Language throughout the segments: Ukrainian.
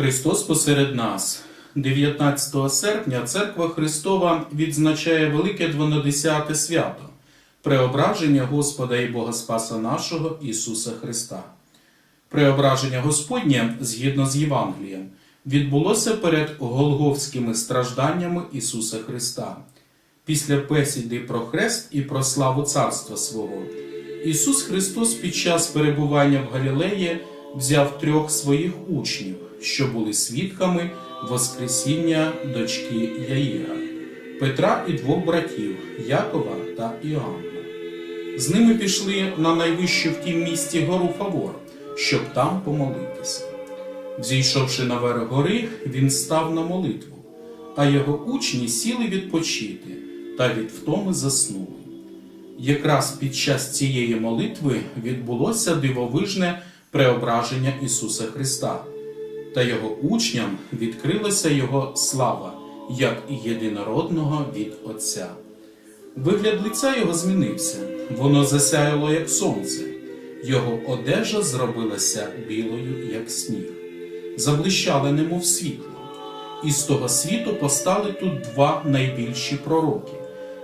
Христос посеред нас. 19 серпня Церква Христова відзначає Велике Дванадесяте свято Преображення Господа і Бога Спаса нашого Ісуса Христа. Преображення Господнє, згідно з Євангелієм, відбулося перед голговськими стражданнями Ісуса Христа. Після бесіди про хрест і про славу царства свого. Ісус Христос під час перебування в Галілеї взяв трьох своїх учнів, що були свідками Воскресіння дочки Яїра, Петра і двох братів Якова та Іоанна. З ними пішли на найвищу в тім місті гору Фавор, щоб там помолитися. Взійшовши на верх гори, він став на молитву, а його учні сіли відпочити та від втоми заснули. Якраз під час цієї молитви відбулося дивовижне преображення Ісуса Христа, та його учням відкрилася Його слава, як і єдинородного від Отця. Вигляд лиця його змінився, воно засяяло, як сонце, його одежа зробилася білою, як сніг, заблищали немов світло. І з того світу постали тут два найбільші пророки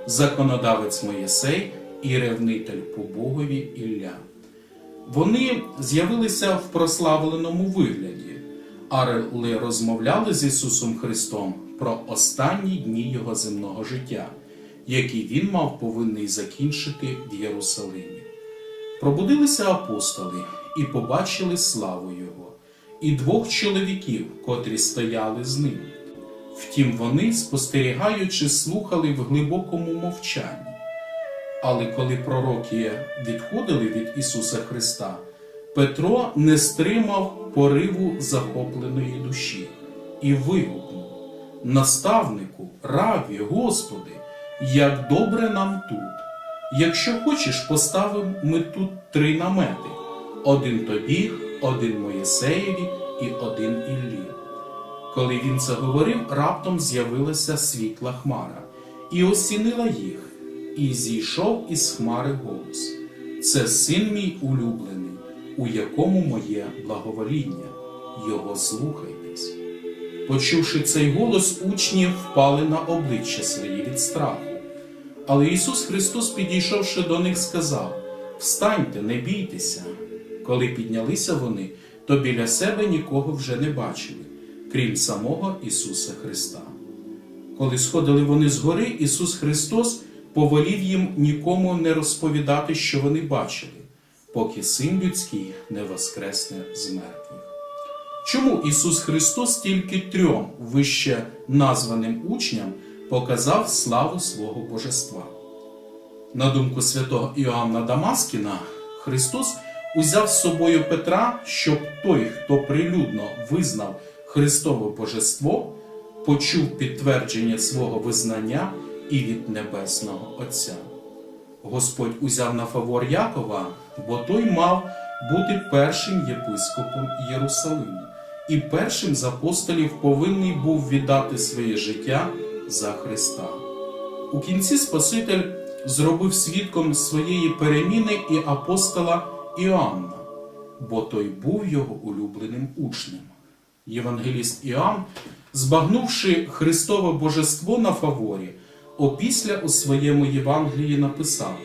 законодавець Моєсей і ревнитель по Богові Ілля. Вони з'явилися в прославленому вигляді, але розмовляли з Ісусом Христом про останні дні Його земного життя, які Він мав повинний закінчити в Єрусалимі. Пробудилися апостоли і побачили славу Його, і двох чоловіків, котрі стояли з ним. Втім, вони, спостерігаючи, слухали в глибокому мовчанні. Але коли пророки відходили від Ісуса Христа, Петро не стримав пориву захопленої душі і вигукнув: Наставнику, раві, Господи, як добре нам тут! Якщо хочеш, поставимо ми тут три намети: один тобі, один Моєсеєві і один Іллі. Коли він це говорив, раптом з'явилася світла хмара і осінила їх, і зійшов із хмари голос. Це син мій улюблений, у якому моє благовоління. Його слухайтесь. Почувши цей голос, учні впали на обличчя свої від страху. Але Ісус Христос, підійшовши до них, сказав: Встаньте, не бійтеся. Коли піднялися вони, то біля себе нікого вже не бачили крім самого Ісуса Христа. Коли сходили вони з гори, Ісус Христос повелів їм нікому не розповідати, що вони бачили, поки Син людський не воскресне з мертвих. Чому Ісус Христос тільки трьом вище названим учням показав славу свого Божества? На думку святого Іоанна Дамаскіна, Христос узяв з собою Петра, щоб той, хто прилюдно визнав Христове Божество, почув підтвердження свого визнання і від Небесного Отця. Господь узяв на фавор Якова, бо той мав бути першим єпископом Єрусалиму, і першим з апостолів повинний був віддати своє життя за Христа. У кінці Спаситель зробив свідком своєї переміни і апостола Іоанна, бо той був його улюбленим учнем. Євангеліст Іоанн, збагнувши Христове Божество на фаворі, опісля у своєму Євангелії написав: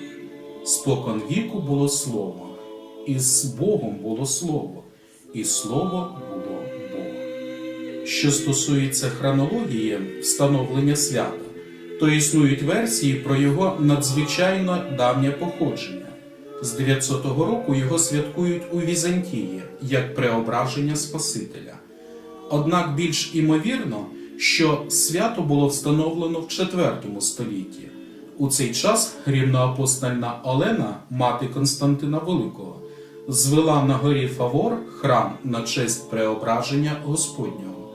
Спокон віку було слово, і з Богом було слово, і слово було Бог. Що стосується хронології встановлення свята, то існують версії про його надзвичайно давнє походження. З 900 року його святкують у Візантії як преображення Спасителя. Однак більш імовірно, що свято було встановлено в IV столітті. У цей час рівноапостольна Олена, мати Константина Великого, звела на горі Фавор храм на честь преображення Господнього.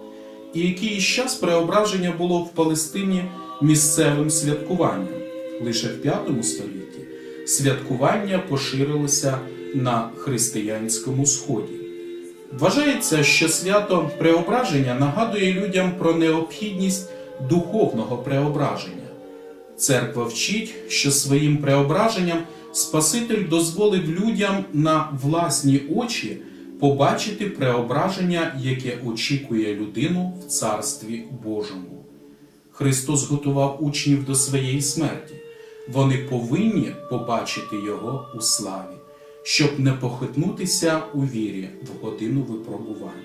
І якийсь час преображення було в Палестині місцевим святкуванням. Лише в V столітті святкування поширилося на християнському сході. Вважається, що свято преображення нагадує людям про необхідність духовного преображення. Церква вчить, що своїм преображенням Спаситель дозволив людям на власні очі побачити преображення, яке очікує людину в Царстві Божому. Христос готував учнів до своєї смерті. Вони повинні побачити Його у славі, щоб не похитнутися у вірі в годину випробувань.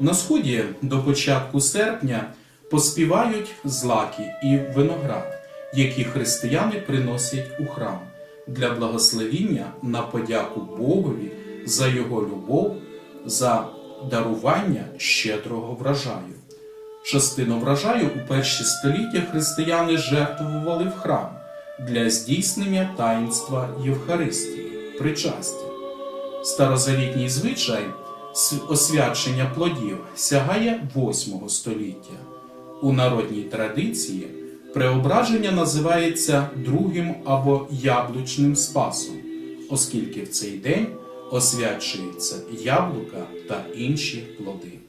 На сході до початку серпня поспівають злаки і виноград, які християни приносять у храм для благословіння на подяку Богові за його любов, за дарування щедрого врожаю. Частину врожаю у перші століття християни жертвували в храм для здійснення таїнства Євхаристії, причастя. Старозавітній звичай освячення плодів сягає 8 століття. У народній традиції преображення називається другим або яблучним спасом, оскільки в цей день освячуються яблука та інші плоди.